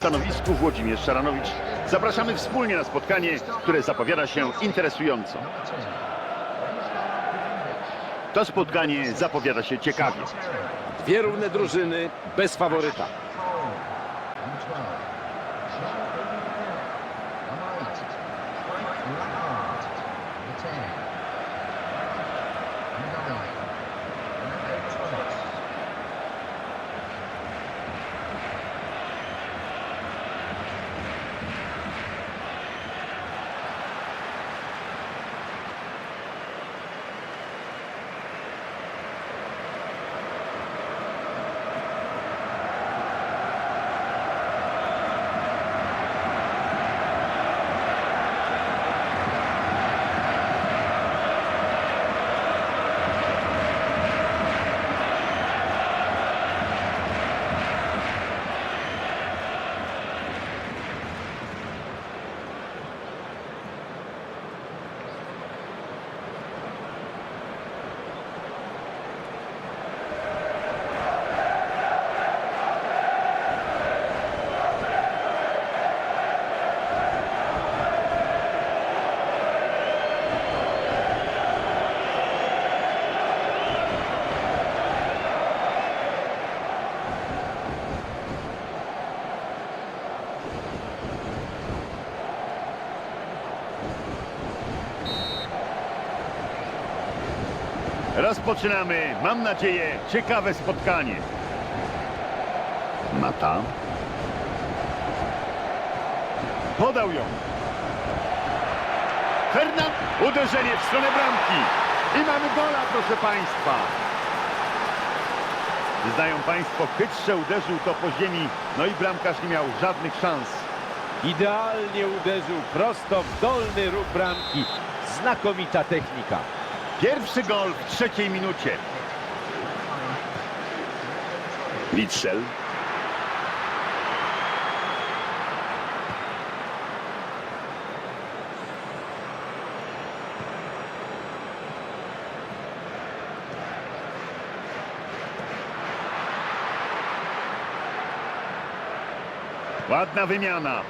stanowisku Włodzimierz Szaranowicz. Zapraszamy wspólnie na spotkanie, które zapowiada się interesująco. To spotkanie zapowiada się ciekawie. Dwie równe drużyny bez faworyta. Rozpoczynamy, mam nadzieję, ciekawe spotkanie. Mata. Podał ją. Fernand. Uderzenie w stronę bramki. I mamy gola, proszę Państwa. Znają Państwo, chytrze uderzył to po ziemi, no i bramkarz nie miał żadnych szans. Idealnie uderzył prosto w dolny róg bramki. Znakomita technika. Pierwszy gol w trzeciej minucie. Witsel. Ładna wymiana.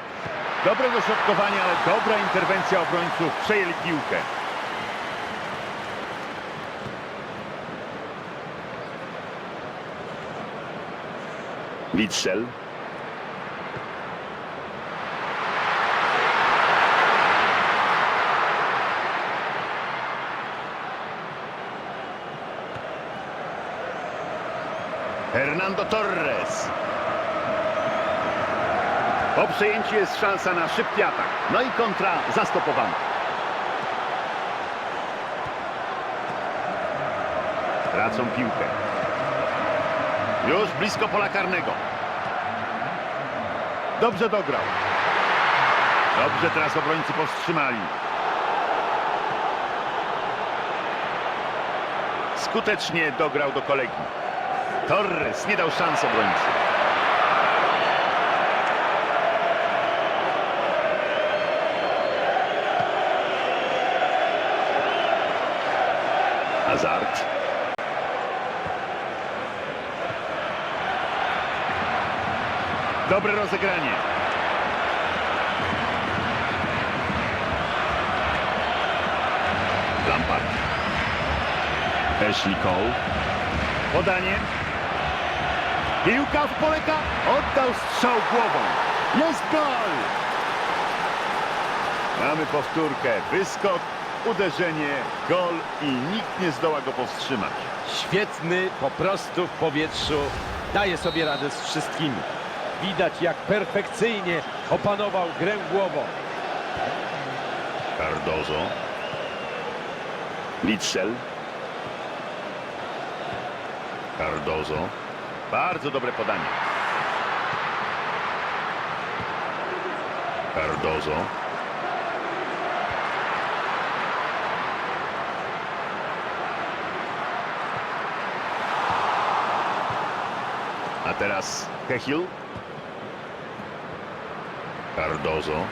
Dobre dośrodkowanie, ale dobra interwencja obrońców. Przejęli piłkę. Witsel. Hernando Torres. Po przejęciu jest szansa na szybki atak. No i kontra zastopowana. Tracą piłkę. Już blisko pola karnego. Dobrze dograł. Dobrze teraz obrońcy powstrzymali. Skutecznie dograł do kolegi. Torres nie dał szans obrońcy. Hazard. Dobre rozegranie. Lampard. Ashley Cole. Podanie. Piłka w poleka. Oddał strzał głową. Jest gol! Mamy powtórkę. Wyskok, uderzenie, gol i nikt nie zdoła go powstrzymać. Świetny, po prostu w powietrzu. Daje sobie radę z wszystkimi. Widać jak perfekcyjnie opanował grę głową. Cardozo. Witsel. Cardozo. Bardzo dobre podanie. Cardozo. A teraz Kechil. Cardozo.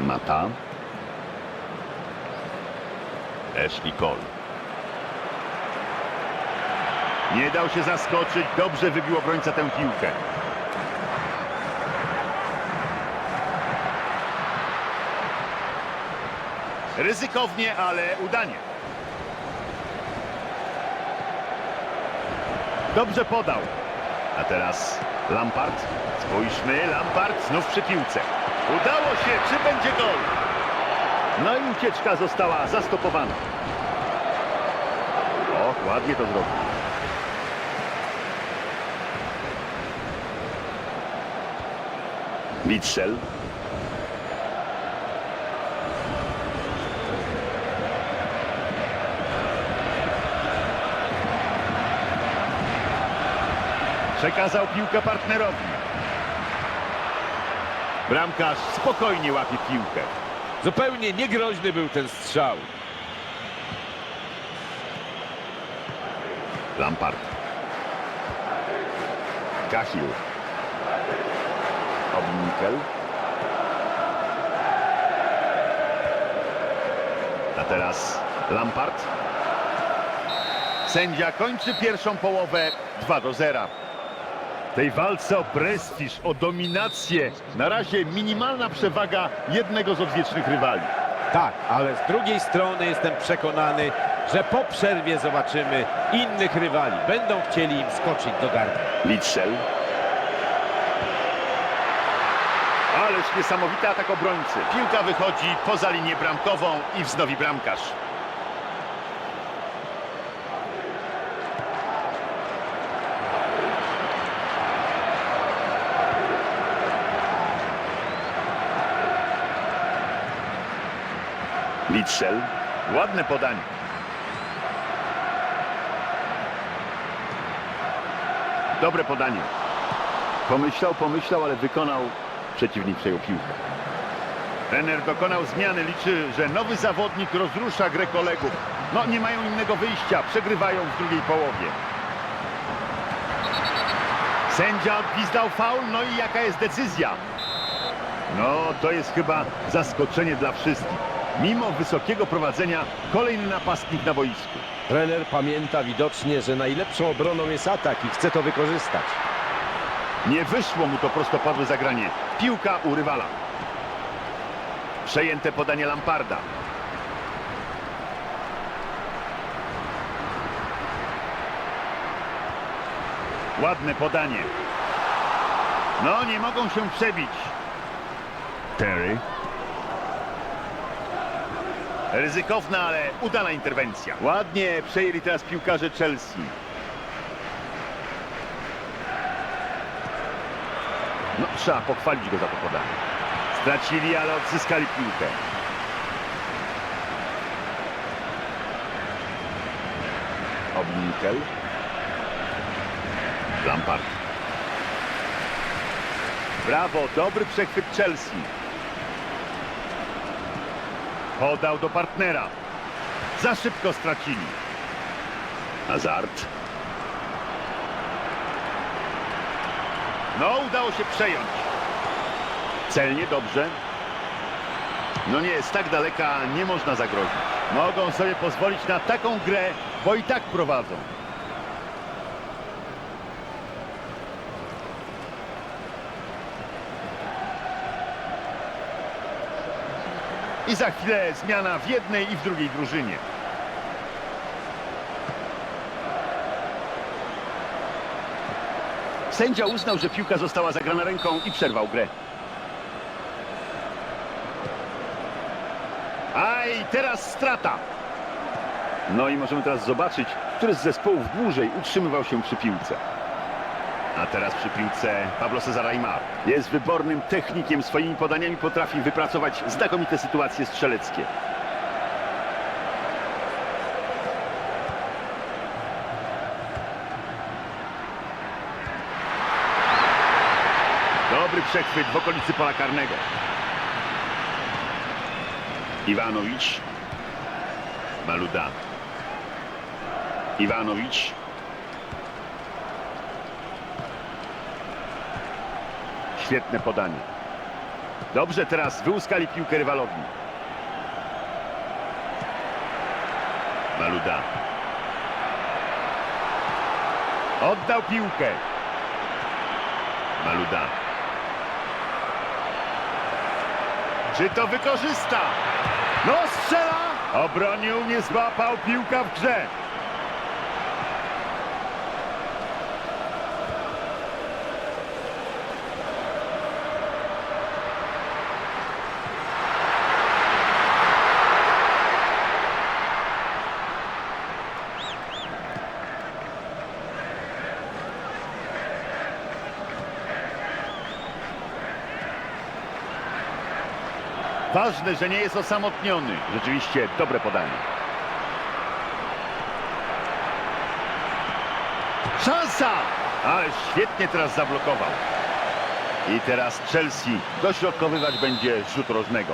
Mata. Ashley Cole. Nie dał się zaskoczyć, dobrze wybił obrońca tę piłkę. Ryzykownie, ale udanie. Dobrze podał. A teraz Lampard. Spójrzmy, Lampard znów przy piłce. Udało się, czy będzie gol? No i ucieczka została zastopowana. O, ładnie to zrobił. Mitchell. Przekazał piłkę partnerowi. Bramkarz spokojnie łapie piłkę. Zupełnie niegroźny był ten strzał. Lampard. Cahill. Obnikel. A teraz Lampard. Sędzia kończy pierwszą połowę 2 do 0. W tej walce o prestiż, o dominację, na razie minimalna przewaga jednego z odwiecznych rywali. Tak, ale z drugiej strony jestem przekonany, że po przerwie zobaczymy innych rywali. Będą chcieli im skoczyć do gardła. Mitchell. Ależ niesamowity atak obrońcy. Piłka wychodzi poza linię bramkową i wznowi bramkarz. Mitchell. Ładne podanie. Dobre podanie. Pomyślał, pomyślał, ale wykonał. Przeciwnik przejął piłkę. Trener dokonał zmiany. Liczy, że nowy zawodnik rozrusza grę kolegów. No, nie mają innego wyjścia. Przegrywają w drugiej połowie. Sędzia odgwizdał faul. No i jaka jest decyzja? No, to jest chyba zaskoczenie dla wszystkich. Mimo wysokiego prowadzenia, kolejny napastnik na boisku. Trener pamięta widocznie, że najlepszą obroną jest atak i chce to wykorzystać. Nie wyszło mu to prostopadłe zagranie. Piłka u rywala. Przejęte podanie Lamparda. Ładne podanie. No, nie mogą się przebić. Terry. Ryzykowna, ale udana interwencja. Ładnie przejęli teraz piłkarze Chelsea. No, trzeba pochwalić go za to podanie. Stracili, ale odzyskali piłkę. Obnikel. Lampard. Brawo, dobry przechwyt Chelsea. Podał do partnera. Za szybko stracili. Hazard. No, udało się przejąć. Celnie, dobrze. No nie, z tak daleka nie można zagrozić. Mogą sobie pozwolić na taką grę, bo i tak prowadzą. I za chwilę zmiana w jednej i w drugiej drużynie. Sędzia uznał, że piłka została zagrana ręką i przerwał grę. A i teraz strata. No i możemy teraz zobaczyć, który z zespołów dłużej utrzymywał się przy piłce. A teraz przy piłce Pablo Cezar Aymar. Jest wybornym technikiem, swoimi podaniami potrafi wypracować znakomite sytuacje strzeleckie. Dobry przechwyt w okolicy pola karnego. Iwanowicz. Maluda. Iwanowicz. Świetne podanie. Dobrze teraz wyłuskali piłkę rywalowi. Maluda. Oddał piłkę. Maluda. Czy to wykorzysta? No strzela! Obronił, nie złapał, piłka w grze. Ważne, że nie jest osamotniony. Rzeczywiście dobre podanie. Szansa! Ale świetnie teraz zablokował. I teraz Chelsea dośrodkowywać będzie rzut rożnego.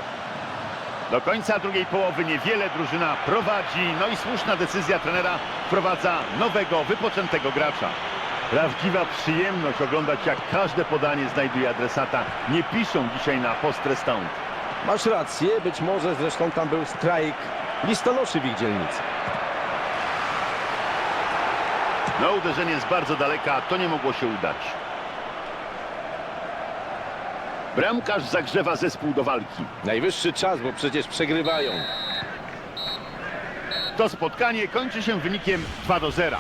Do końca drugiej połowy niewiele drużyna prowadzi, no i słuszna decyzja trenera wprowadza nowego, wypoczętego gracza. Prawdziwa przyjemność oglądać jak każde podanie znajduje adresata. Nie piszą dzisiaj na post restaunt. Masz rację, być może zresztą tam był strajk listonoszy w ich dzielnicy. No uderzenie z bardzo daleka, to nie mogło się udać. Bramkarz zagrzewa zespół do walki. Najwyższy czas, bo przecież przegrywają. To spotkanie kończy się wynikiem 2 do 0.